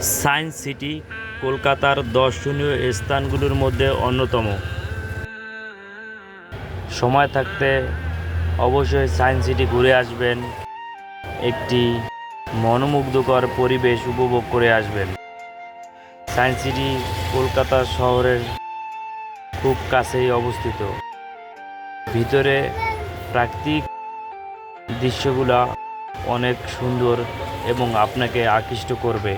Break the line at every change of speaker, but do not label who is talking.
Science city, কলকাতার দর্শনীয় স্থানগুলোর মধ্যে অন্যতম। সময় থাকতে অবশ্যই সায়েন্স সিটি ঘুরে আসবেন। একটি মনোমুগ্ধকর পরিবেশ উপভোগ করে আসবেন। সায়েন্স সিটি কলকাতা শহরের খুব কাছেই অবস্থিত। ভিতরে প্রাকৃতিক দৃশ্যগুলা অনেক সুন্দর এবং আপনাকে আকৃষ্ট করবে।